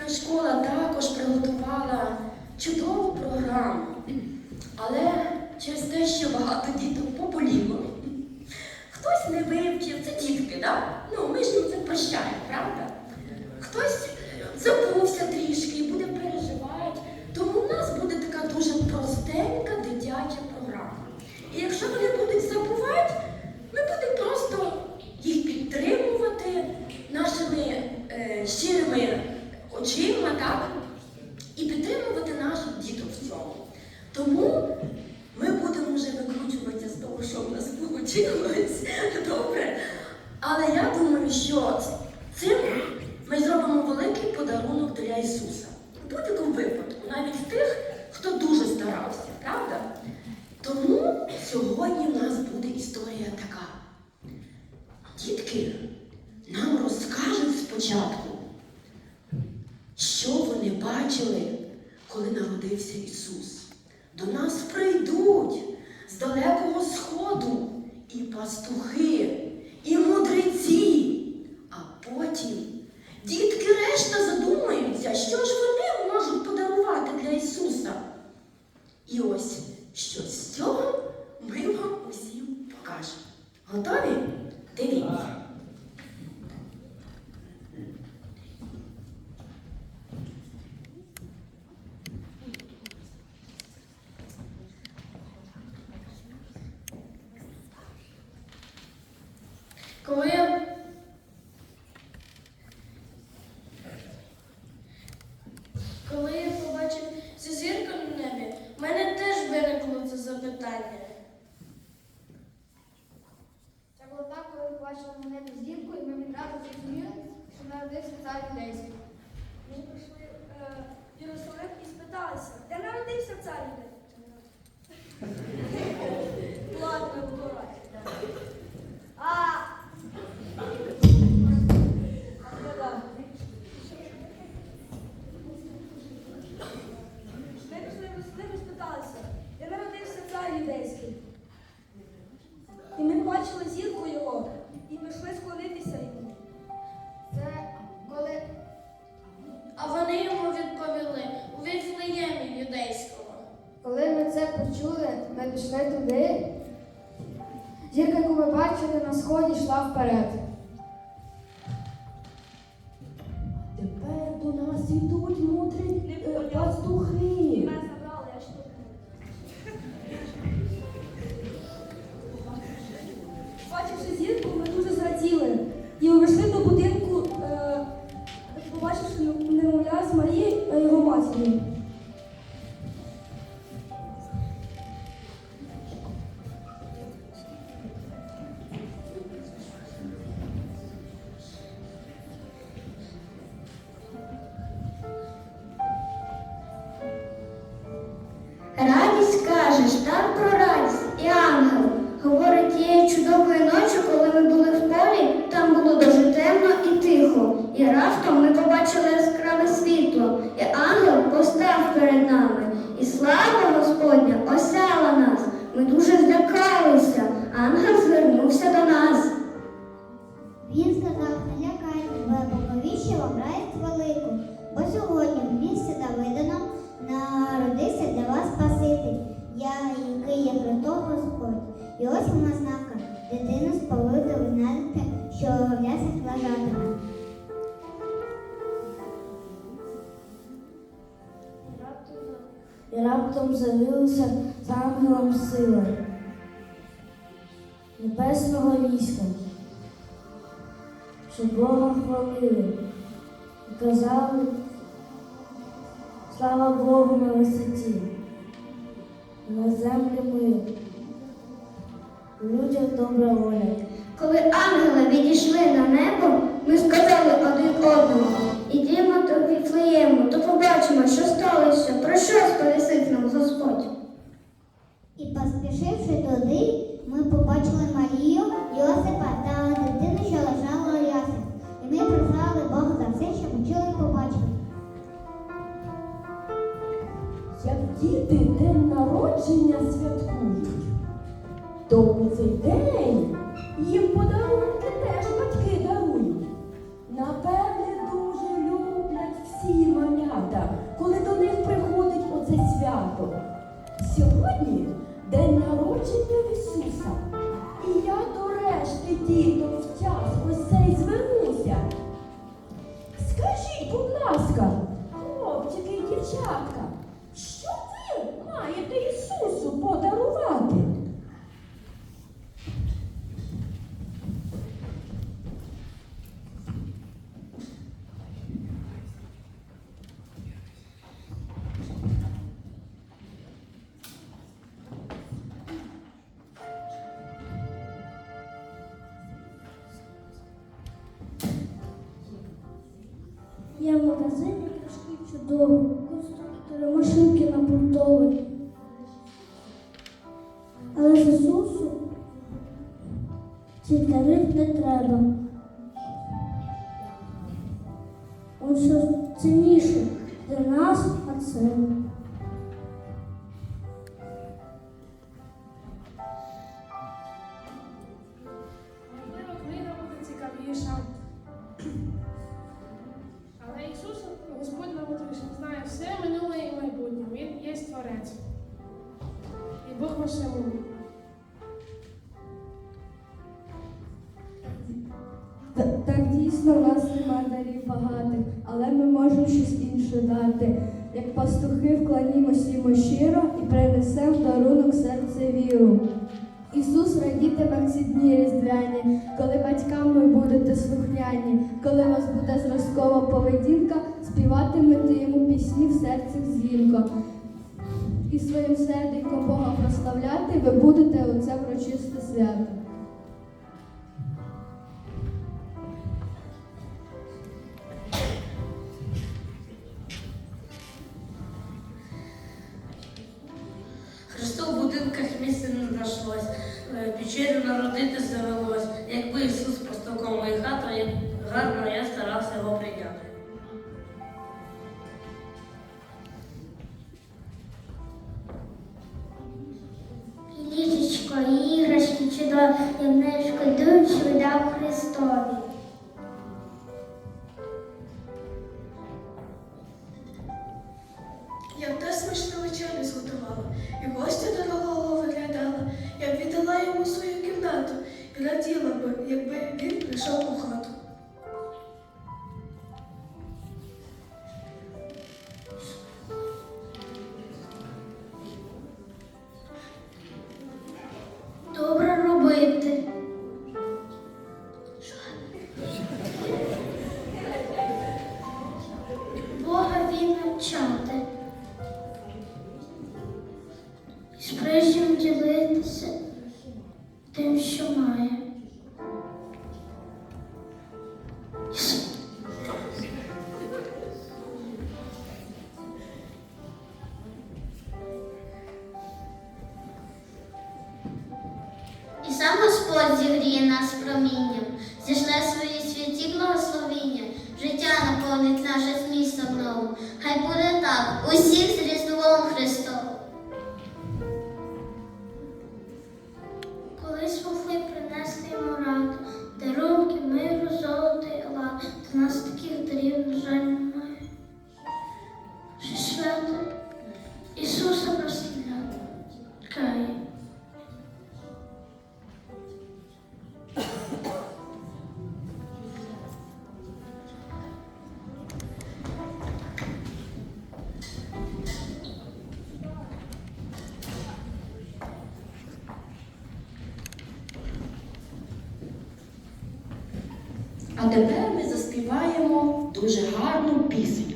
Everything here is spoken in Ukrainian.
дошкільна школа також приготувала чудову програму. Але через те, що багато діток поболіло, хтось не вивчив, це дітки, да? Ну, ми ж їм це прощаємо, правда? Хтось забувся трішки і буде переживати. Тому в нас буде така дуже простенька дитяча програма. І якщо вони будуть забувати, ми будемо просто їх підтримувати нашими е, щирими очима, так? І підтримувати наших діток в цьому. Тому ми будемо вже викручуватися з того, що в нас вийшло. Добре. Але я думаю, що цим ми зробимо великий подарунок для Ісуса. У будь-якому випадку, навіть тих, хто дуже старався, правда? Тому сьогодні в нас буде історія така. Дітки нам розкажуть спочатку, що вони бачили, коли народився Ісус. До нас прийдуть з далекого сходу і пастухи, і мудреці, а потім дітки решта задумаються, що ж вони можуть подарувати для Ісуса. І ось що з цього ми вам усім покажемо. Готові? Дивіться. Коли я Коли я побачив цю зірку на небі, в мене теж виникло це запитання. Це було так, коли ми побачили на зірку, і ми відразу зрозуміли, що народився цар юдейський. Ми прийшли е, в Єрусалим і спиталися, де народився цар юдей? Почули, ми пішли туди. Зірка, яку ми бачили на сході, йшла вперед. Тепер до нас ідуть Радість кажеш, так про радість і ангел. Говорить тієї чудової ночі, коли ми були в полі, там було дуже темно і тихо. І раптом ми побачили яскраве світло, і ангел постав перед нами. І слава Господня осяла нас. Ми дуже злякалися. Ангел І раптом з'явилися з ангелом сили небесного війська, що Бога хвалили і казали слава Богу на висоті, на землі мир, у людях добра воля. Коли ангели відійшли на небо, ми сказали один одному, ідімо до Віфлеєму, то побачимо, що сталося, про що сповісив нам Господь. І поспішивши туди, ми побачили Марію, Йосипа та дитину, що лежала у. І ми прославили Бога за все, що ми чули і побачили. Як діти день народження святкують, то у цей день їм подарунки день в Ісуса. І я до решти діток в час ось цей звернуся. Скажіть, будь ласка, хлопчики і дівчатка, Я в магазині чудові, конструктори, машинки напортові. Але з Ісусу цей тариф не треба. Он все цінніше для нас, а це. І Бог Так дійсно у нас нема дарів багатих, але ми можемо щось інше дати. Як пастухи вклонімось йому щиро і принесемо дарунок серце віру. Ісус радітиме в ці дні різдвяні, коли батькам ви будете слухняні, коли у вас буде зразкова поведінка, співатимете йому пісні в серці дзвінко. І своїм серденьком Бога прославляти ви будете у це врочисте свято. Христу в будинках місця не знайшлось, е, печерю народити завелось. Якби Ісус постукав в мою хату, як я в неї шкодуючи видав Христові. Наповнить наше змістом новим. Хай буде так, усіх з Різдвом Христовим. Тепер ми заспіваємо дуже гарну пісеньку.